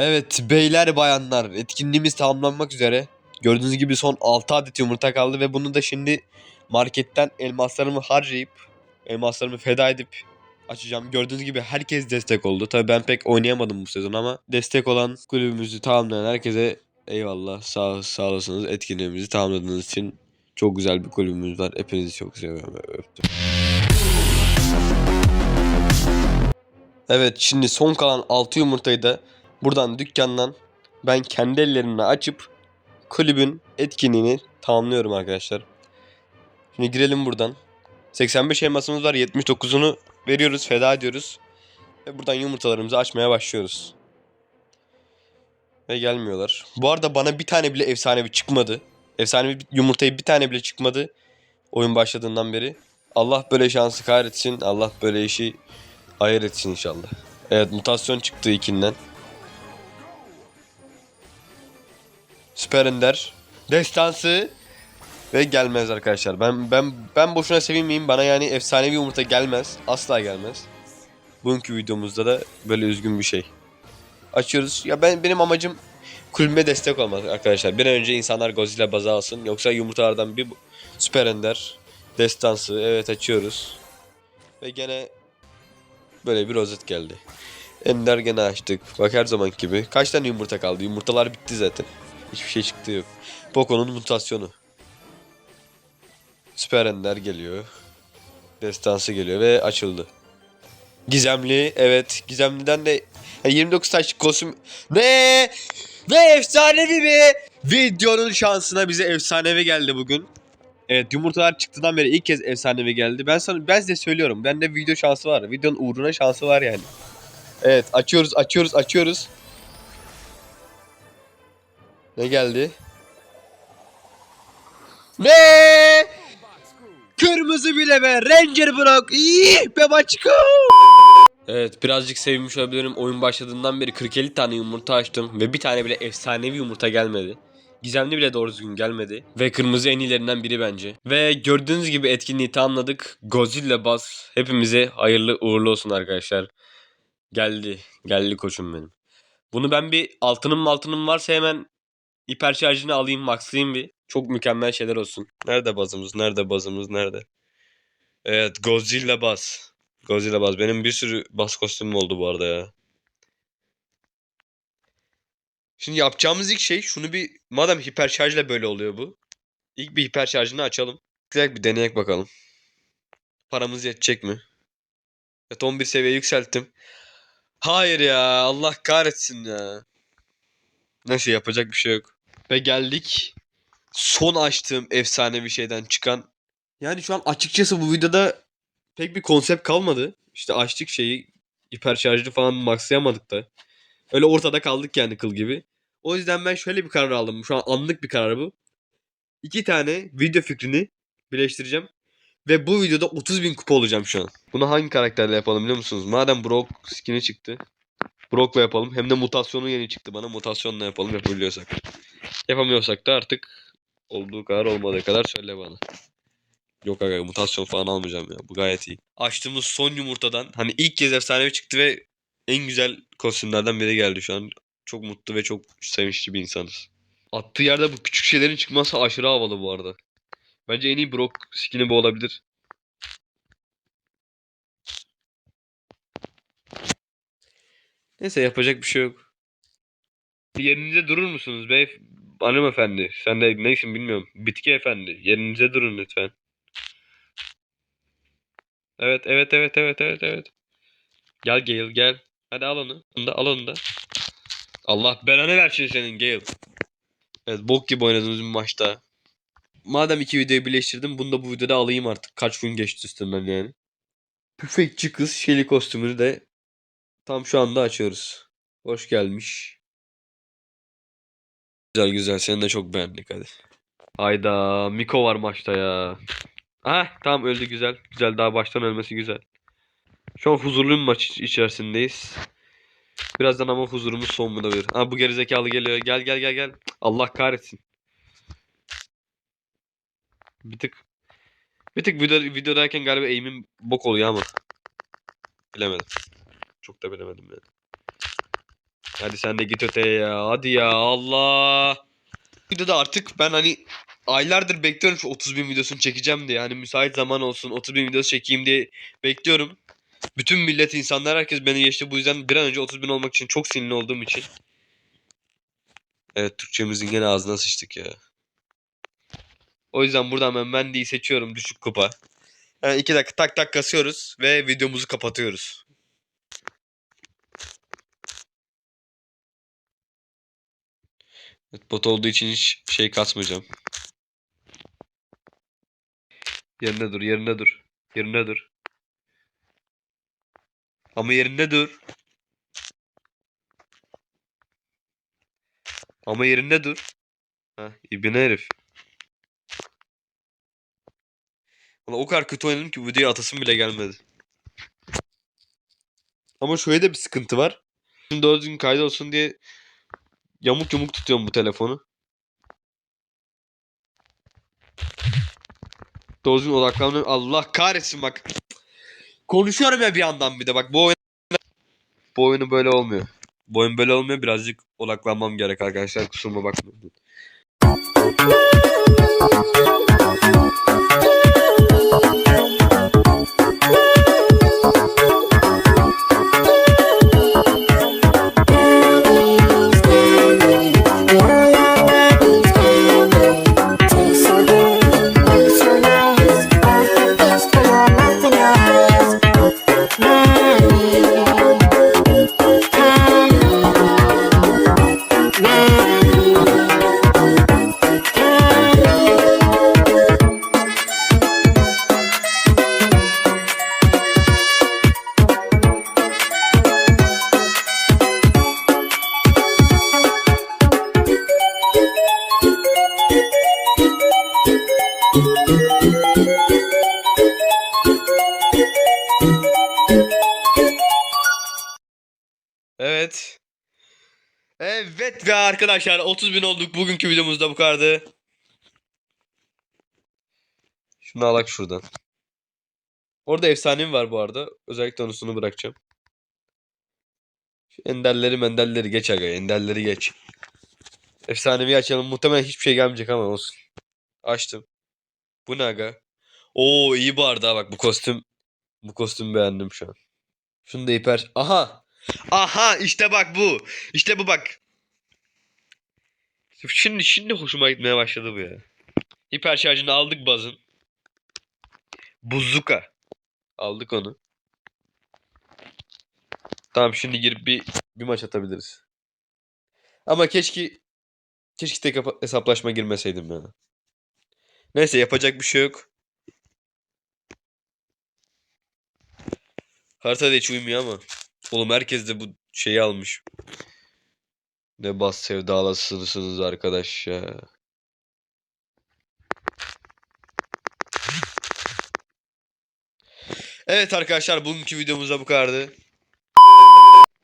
Evet beyler bayanlar etkinliğimiz tamamlanmak üzere. Gördüğünüz gibi son 6 adet yumurta kaldı ve bunu da şimdi marketten elmaslarımı harcayıp elmaslarımı feda edip açacağım. Gördüğünüz gibi herkes destek oldu. Tabii ben pek oynayamadım bu sezon ama destek olan kulübümüzü tamamlayan herkese eyvallah sağ, sağ olasınız. Etkinliğimizi tamamladığınız için çok güzel bir kulübümüz var. Hepinizi çok seviyorum. Öptüm. Evet şimdi son kalan 6 yumurtayı da buradan dükkandan ben kendi ellerimle açıp kulübün etkinliğini tamamlıyorum arkadaşlar. Şimdi girelim buradan. 85 elmasımız var. 79'unu veriyoruz, feda ediyoruz. Ve buradan yumurtalarımızı açmaya başlıyoruz. Ve gelmiyorlar. Bu arada bana bir tane bile efsanevi çıkmadı. Efsanevi yumurtayı bir tane bile çıkmadı. Oyun başladığından beri. Allah böyle şansı kahretsin. Allah böyle işi hayır etsin inşallah. Evet mutasyon çıktı ikinden. Süper Ender. Destansı. Ve gelmez arkadaşlar. Ben ben ben boşuna sevinmeyeyim. Bana yani efsanevi yumurta gelmez. Asla gelmez. Bugünkü videomuzda da böyle üzgün bir şey. Açıyoruz. Ya ben benim amacım kulübe destek olmak arkadaşlar. Bir an önce insanlar Godzilla bazı alsın. Yoksa yumurtalardan bir Süper Ender. Destansı. Evet açıyoruz. Ve gene böyle bir rozet geldi. Ender gene açtık. Bak her zaman gibi. Kaç tane yumurta kaldı? Yumurtalar bitti zaten. Hiçbir şey çıktı yok. Poco'nun mutasyonu. Süper Ender geliyor. Destansı geliyor ve açıldı. Gizemli evet. Gizemliden de Ya 29 taşlık kostüm. Ne? Ve efsanevi mi? Videonun şansına bize efsanevi geldi bugün. Evet yumurtalar çıktıdan beri ilk kez efsanevi geldi. Ben sana ben size söylüyorum. Bende video şansı var. Videonun uğruna şansı var yani. Evet açıyoruz açıyoruz açıyoruz. Ne geldi? Ne? Kırmızı bile be Ranger Brock. İyi be maçko. Evet birazcık sevmiş olabilirim. Oyun başladığından beri 40-50 tane yumurta açtım ve bir tane bile efsanevi yumurta gelmedi. Gizemli bile doğru düzgün gelmedi. Ve kırmızı en iyilerinden biri bence. Ve gördüğünüz gibi etkinliği tamamladık. Godzilla Buzz hepimize hayırlı uğurlu olsun arkadaşlar. Geldi. Geldi koçum benim. Bunu ben bir altınım altınım varsa hemen hiper şarjını alayım maxlayayım bir. Çok mükemmel şeyler olsun. Nerede bazımız? Nerede bazımız? Nerede? Evet Godzilla Buzz. Godzilla Buzz. Benim bir sürü bas kostümüm oldu bu arada ya. Şimdi yapacağımız ilk şey şunu bir madem hiper şarjla böyle oluyor bu. İlk bir hiper şarjını açalım. Direkt bir deneyek bakalım. Paramız yetecek mi? Evet 11 seviye yükselttim. Hayır ya Allah kahretsin ya. Neyse yapacak bir şey yok. Ve geldik son açtığım efsanevi şeyden çıkan. Yani şu an açıkçası bu videoda pek bir konsept kalmadı. İşte açtık şeyi hiper şarjlı falan maxlayamadık da. Öyle ortada kaldık yani kıl gibi. O yüzden ben şöyle bir karar aldım. Şu an anlık bir karar bu. İki tane video fikrini birleştireceğim. Ve bu videoda 30 bin kupa olacağım şu an. Bunu hangi karakterle yapalım biliyor musunuz? Madem Brock skin'i çıktı. Brock'la yapalım. Hem de mutasyonu yeni çıktı bana. Mutasyonla yapalım yapabiliyorsak. Yapamıyorsak da artık olduğu kadar olmadığı kadar söyle bana. Yok aga mutasyon falan almayacağım ya. Bu gayet iyi. Açtığımız son yumurtadan hani ilk kez efsanevi çıktı ve en güzel kostümlerden biri geldi şu an. Çok mutlu ve çok sevinçli bir insanız. Attığı yerde bu küçük şeylerin çıkması aşırı havalı bu arada. Bence en iyi Brock skin'i bu olabilir. Neyse yapacak bir şey yok. Yerinize durur musunuz bey? Hanımefendi. Sen de neysin bilmiyorum. Bitki efendi. Yerinize durun lütfen. Evet evet evet evet evet evet. Gel Gale gel. Hadi al onu. Onu da al onu da. Allah belanı versin senin Gale. Evet bok gibi oynadığımız bir maçta. Madem iki videoyu birleştirdim bunu da bu videoda alayım artık. Kaç gün geçti üstünden yani. Püfekçi kız Shelly kostümünü de tam şu anda açıyoruz. Hoş gelmiş. Güzel güzel seni de çok beğendik hadi. Hayda Miko var maçta ya. Ah tamam öldü güzel. Güzel daha baştan ölmesi güzel. Şu an huzurlu bir maç iç- içerisindeyiz. Birazdan ama huzurumuz son bulabilir. Ha bu gerizekalı geliyor. Gel gel gel gel. Allah kahretsin. Bir tık bir tık video, videodayken galiba eğimim bok oluyor ama. Bilemedim. Çok da bilemedim yani. Hadi sen de git öteye ya. Hadi ya Allah. Videoda artık ben hani aylardır bekliyorum şu 30 bin videosunu çekeceğim diye. Hani müsait zaman olsun 30 bin videosu çekeyim diye bekliyorum. Bütün millet insanlar herkes beni geçti. Bu yüzden bir an önce 30 bin olmak için çok sinirli olduğum için. Evet Türkçemizin gene ağzına sıçtık ya. O yüzden buradan ben Mendy'yi seçiyorum düşük kupa. Yani iki dakika tak tak kasıyoruz ve videomuzu kapatıyoruz. Evet, bot olduğu için hiç şey kasmayacağım. Yerine dur, yerine dur. Yerine dur. Ama yerinde dur. Ama yerinde dur. Ha, ibne herif. Valla o kadar kötü oynadım ki videoya atasım bile gelmedi. Ama şöyle de bir sıkıntı var. Şimdi doğru düzgün kaydı olsun diye yamuk yamuk tutuyorum bu telefonu. Doğru düzgün odaklanmıyorum. Allah kahretsin bak. Konuşuyorum ya bir yandan bir de bak bu oyun bu oyunu böyle olmuyor. Bu oyun böyle olmuyor. Birazcık odaklanmam gerek arkadaşlar. Kusuruma bakmayın. Evet. Ve arkadaşlar 30 bin olduk. Bugünkü videomuzda bu kadardı. Şunu alak şuradan. Orada efsanem var bu arada. Özellikle onusunu bırakacağım. Şu enderleri menderleri geç aga. Enderleri geç. Efsanevi açalım. Muhtemelen hiçbir şey gelmeyecek ama olsun. Açtım. Bu ne aga? Oo iyi bu bak bu kostüm. Bu kostümü beğendim şu an. Şunu da hiper. Aha. Aha işte bak bu. İşte bu bak. Şimdi şimdi hoşuma gitmeye başladı bu ya. Hiper şarjını aldık bazın. Buzuka. Aldık onu. Tamam şimdi girip bir bir maç atabiliriz. Ama keşke keşke tek hesaplaşma girmeseydim ya. Neyse yapacak bir şey yok. Harita da hiç uymuyor ama. Oğlum herkes de bu şeyi almış. Ne bas sevdalısınız arkadaş ya. Evet arkadaşlar bugünkü videomuzda bu kadardı.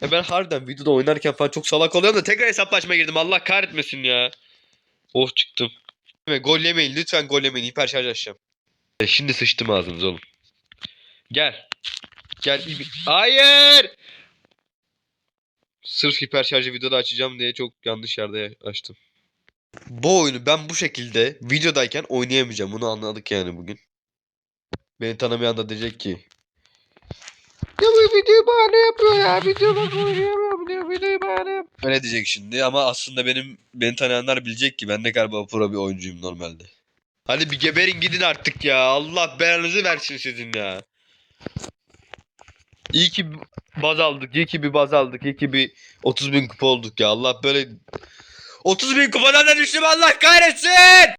Ya ben harbiden videoda oynarken falan çok salak oluyorum da tekrar hesaplaşma girdim. Allah kahretmesin ya. Oh çıktım. Gol yemeyin lütfen gol yemeyin. Hiper şarj açacağım. E, şimdi sıçtım ağzınıza oğlum. Gel. Gel. Hayır. Sırf hiper şarjı videoda açacağım diye çok yanlış yerde açtım. Bu oyunu ben bu şekilde videodayken oynayamayacağım. Bunu anladık yani bugün. Beni tanımayan da diyecek ki ya bu videoyu bahane yapıyor ya. Video bak oynayamam diyor. Videoyu bahane yap. Öyle diyecek şimdi ama aslında benim beni tanıyanlar bilecek ki ben ne galiba pro bir oyuncuyum normalde. Hadi bir geberin gidin artık ya. Allah belanızı versin sizin ya. İyi ki baz aldık. İyi ki bir baz aldık. İyi ki bir 30 bin kupa olduk ya. Allah böyle 30 bin kupadan da düştüm Allah kahretsin.